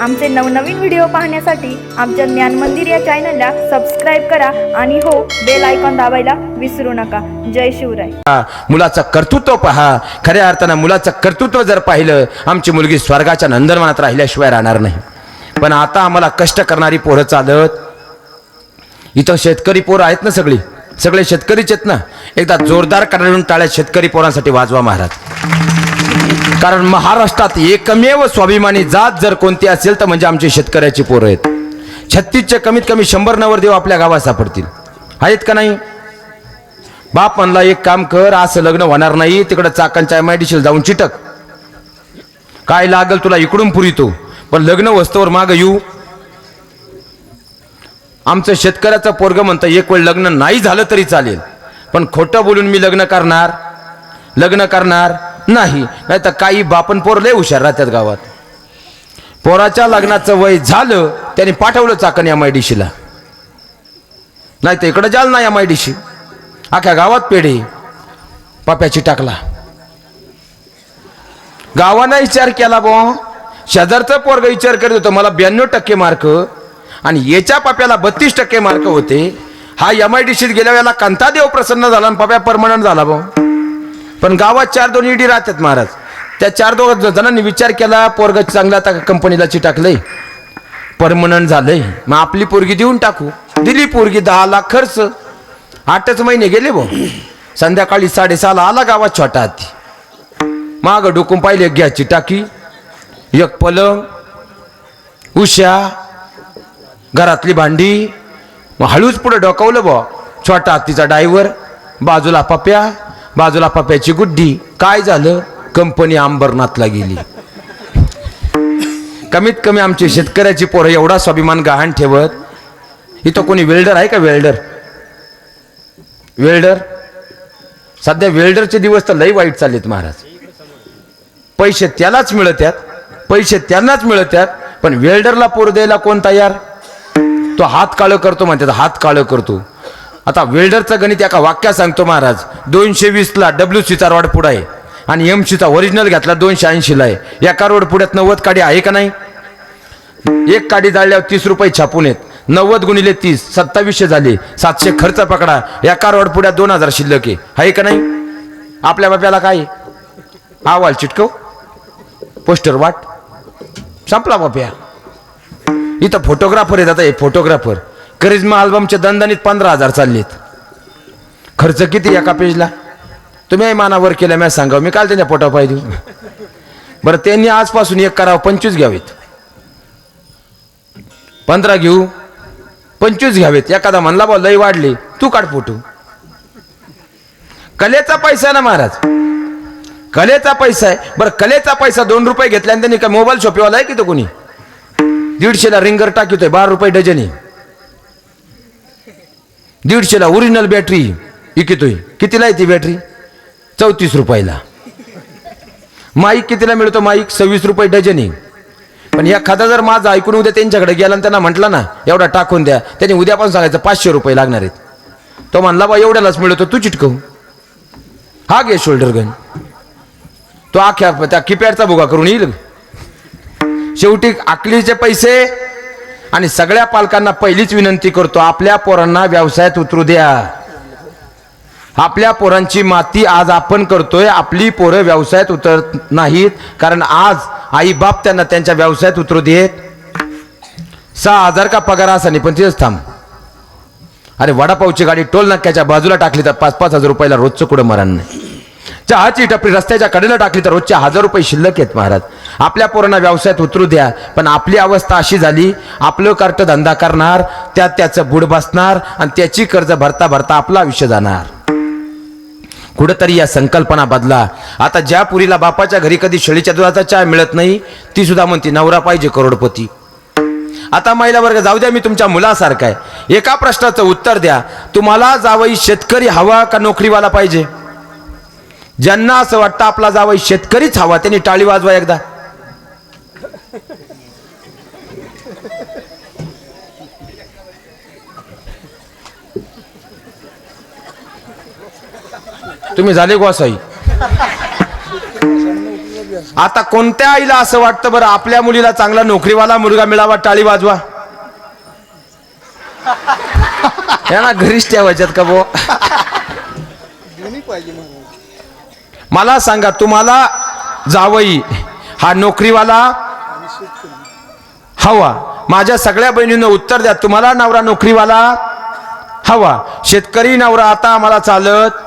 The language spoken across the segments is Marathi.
आमचे नवनवीन व्हिडिओ पाहण्यासाठी आमच्या ज्ञान मंदिर या चॅनलला सबस्क्राईब करा आणि हो बेल आयकॉन दाबायला विसरू नका. जय शिवराय. मुलाचं कर्तृत्व पहा. खऱ्या अर्थानं मुलाचं कर्तृत्व जर पाहिलं आमची मुलगी स्वर्गाच्या नंदनवनात राहिल्याशिवाय राहणार नाही. पण आता आम्हाला कष्ट करणारी पोरं चालत. इथं शेतकरी पोरं आहेत ना सगळी? सगळे शेतकरीच आहेत ना? एकदा जोरदार कराडून टाळ्या शेतकरी पोरांसाठी वाजवा महाराज. कारण महाराष्ट्रात एकमेव स्वाभिमानी जात जर कोणती असेल तर म्हणजे आमचे शेतकऱ्याची पोरं आहेत. छत्तीसचे कमीत कमी शंभर नवरदेव आपल्या गावात सापडतील. आहेत का नाही? बाप म्हणला एक काम कर असं लग्न होणार नाही तिकडं चाकणच्या एम आय डी जाऊन चिटक. काय लागल तुला इकडून पुरितो पण लग्न वस्तूवर माग येऊ. आमचं शेतकऱ्याचं पोरग म्हणतं एक वेळ लग्न नाही झालं तरी चालेल पण खोटं बोलून मी लग्न करणार लग्न करणार नाही नाही तर काही बापन पोर लय हुशार राहतात गावात. पोराच्या लग्नाचं वय झालं त्याने पाठवलं चाकण एम आय डी नाही तर इकडं जाल ना एम आय डी अख्ख्या गावात पेढे. पाप्याची टाकला. गावानं विचार केला बो. शेजारचं पोरग विचार करत होतो मला ब्याण्णव टक्के मार्क आणि याच्या पाप्याला बत्तीस टक्के मार्क होते. हा एम आय डी सीत गेल्या वेळेला कांतादेव प्रसन्न झाला आणि पाप्या परमनंट झाला बो. पण गावात चार दोन ईडी राहतात महाराज. त्या चार दोघ जणांनी विचार केला पोरग चांगला आता कंपनीला टाकलंय परमनंट झालंय. मग आपली पोरगी देऊन टाकू. दिली पोरगी दहा लाख खर्च. आठच महिने गेले भाऊ. संध्याकाळी साडेसहाला आला गावात छोटा हाती. माग डोकून पाहिले गॅसची टाकी एक पलंग. उशा. घरातली भांडी. मग हळूच पुढे डोकावलं बा छोटा हत्तीचा डायव्हर. बाजूला पप्या. बाजूला पप्याची गुड्डी. काय झालं? कंपनी अंबरनाथला गेली. कमीत कमी आमची शेतकऱ्याची पोरं एवढा स्वाभिमान गहाण ठेवत इथं कोणी वेल्डर आहे का वेल्डर? वेल्डर? सध्या वेल्डरचे दिवस तर लई वाईट चाललेत महाराज. पैसे त्यालाच मिळत्यात पैसे त्यांनाच मिळत्यात पण वेल्डरला पोर द्यायला कोण तयार? तो हात काळं करतो म्हणतात हात काळं करतो. आता वेल्डरचं गणित एका वाक्यात सांगतो महाराज. दोनशे वीसला डब्ल्यू सीचा रॉड पुढं आहे. आणि एम सीचा ओरिजिनल घेतला दोनशे ऐंशीला आहे. एका रोड पुढ्यात नव्वद काडी आहे का नाही? एक काडी जाळल्यावर तीस रुपये छापून येत. नव्वद गुणिले तीस सत्तावीसशे झाले. सातशे खर्च पकडा. एका रोड पुढ्यात दोन हजार शिल्लक आहे. आहे का नाही? आपल्या बाप्याला काय? आवाल अहवाल चिटकव. पोस्टर वाट. संपला बाप्या. इथं फोटोग्राफर आहेत आता. हे फोटोग्राफर करिश्मा आल्बमच्या दणदणीत पंधरा हजार चाललेत. खर्च किती एका पेजला? तुम्ही मानावर केलं मॅच सांगा मी काल त्यांच्या पोटा पाहिजे बरं त्यांनी आजपासून एक करावं पंचवीस घ्यावेत. पंधरा घेऊ पंचवीस घ्यावेत. एखादा म्हणला बा लय वाढले. तू काढ फोटो. कलेचा पैसा ना महाराज? कलेचा पैसा आहे. बरं कलेचा पैसा दोन रुपये घेतल्यानंतर त्यांनी काय मोबाईल शॉपीवाला आहे की तो कोणी? दीडशेला रिंगर टाकितोय बारा रुपये डझनी. दीडशेला ओरिजिनल बॅटरी विकतोय कितीला आहे ती बॅटरी चौतीस रुपयाला. माईक कितीला मिळतो माईक? सव्वीस रुपये डझनी. पण एखादा जर माझा ऐकून उद्या त्यांच्याकडे गेला आणि त्यांना म्हटलं ना एवढा टाकून द्या त्यांनी उद्या पण सांगायचं पाचशे रुपये लागणार आहेत. तो म्हणला बा एवढ्यालाच मिळतो तू चिटकव. हा घे शोल्डर गन तो आख्या त्या किपॅडचा भुगा करून येईल. शेवटी आकलीचे पैसे आणि सगळ्या पालकांना पहिलीच विनंती करतो आपल्या पोरांना व्यवसायात उतरू द्या. आपल्या पोरांची माती आज आपण करतोय आपली पोरं व्यवसायात उतरत नाहीत कारण आज आई बाप त्यांना त्यांच्या व्यवसायात उतरू देत. सहा हजार का पगार असा नाही पण तिथेच थांब. अरे वडापावची गाडी टोल नाक्याच्या बाजूला टाकली तर पाच पाच हजार रुपयाला रोजचं कुठं मरण नाही. चहाची टपरी रस्त्याच्या कडेला टाकली तर रोजच्या हजार रुपये शिल्लक आहेत महाराज. आपल्या पोरांना व्यवसायात उतरू द्या पण आपली अवस्था अशी झाली आपलं कार्ट धंदा करणार त्यात त्याचं बुड बसणार आणि त्याची कर्ज भरता भरता आपलं आयुष्य जाणार. कुठंतरी या संकल्पना बदला. आता ज्या पुरीला बापाच्या घरी कधी शेळीच्या दुधाचा चहा मिळत नाही ती सुद्धा म्हणते नवरा पाहिजे करोडपती. आता महिला वर्ग जाऊ द्या मी तुमच्या मुलासारखा आहे. एका प्रश्नाचं उत्तर द्या. तुम्हाला जावई शेतकरी हवा का नोकरीवाला पाहिजे? ज्यांना असं वाटतं आपला जावई शेतकरीच हवा त्यांनी टाळी वाजवा एकदा. तुम्ही झाले गोसाई आता कोणत्या आईला असं वाटतं बरं आपल्या मुलीला चांगला नोकरीवाला मुलगा मिळावा टाळी वाजवा? यांना घरीच ठेवायच्यात का बो मला सांगा तुम्हाला जावई हा नोकरीवाला हवा. माझ्या सगळ्या बहिणींना उत्तर द्या. तुम्हाला नवरा नोकरीवाला हवा. शेतकरी नवरा आता आम्हाला चालत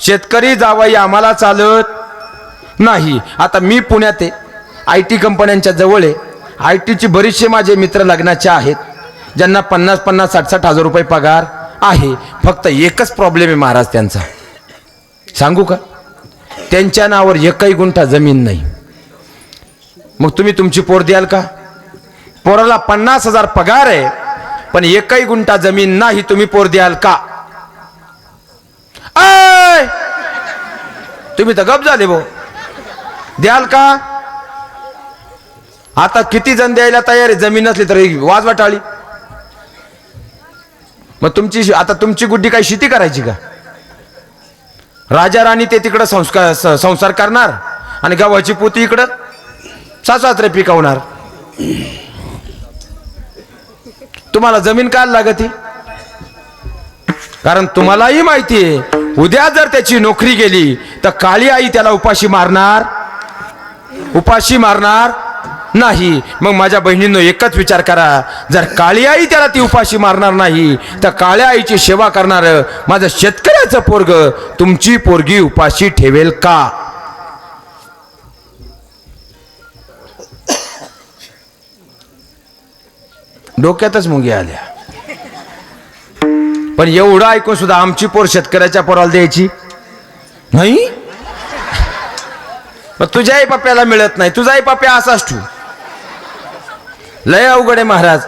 शेतकरी जावई आम्हाला चालत नाही. आता मी पुण्यात आहे. आय टी कंपन्यांच्या जवळ आहे. आय टीचे बरेचसे माझे मित्र लग्नाचे आहेत ज्यांना पन्नास पन्नास साठ साठ हजार रुपये पगार आहे. फक्त एकच प्रॉब्लेम आहे महाराज त्यांचा. सांगू का? त्यांच्या नावावर एकही गुंठा जमीन नाही. मग तुम्ही तुमची पोर द्याल का? पोराला पन्नास हजार पगार आहे पण एकही गुंठा जमीन नाही तुम्ही पोर द्याल का? आय! तुम्ही तर गप झाले भाऊ द्याल का? आता किती जण द्यायला तयार आहे? जमीन नसली तर वाजवा टाळी. मग तुमची आता तुमची गुड्डी काय शेती करायची का? राजा राणी ते तिकडं संस्कार संसार करणार आणि गव्हाची पोती इकडं सासरे पिकवणार. तुम्हाला जमीन काय लागती? कारण तुम्हालाही माहिती आहे उद्या जर त्याची नोकरी गेली तर काळी आई त्याला उपाशी मारणार उपाशी मारणार नाही. मग माझ्या बहिणींनो एकच विचार करा. जर काळी आई त्याला ती उपाशी मारणार नाही तर काळ्या आईची सेवा करणार माझं शेतकऱ्याचं पोरग तुमची पोरगी उपाशी ठेवेल का? डोक्यातच मुंगी आल्या. पण एवढं ऐकून सुद्धा आमची पोर शेतकऱ्याच्या पोराला द्यायची? नाही? तुझ्याही पप्प्याला मिळत नाही. तुझाही पप्प्या असाच ठू लय अवघड आहे महाराज.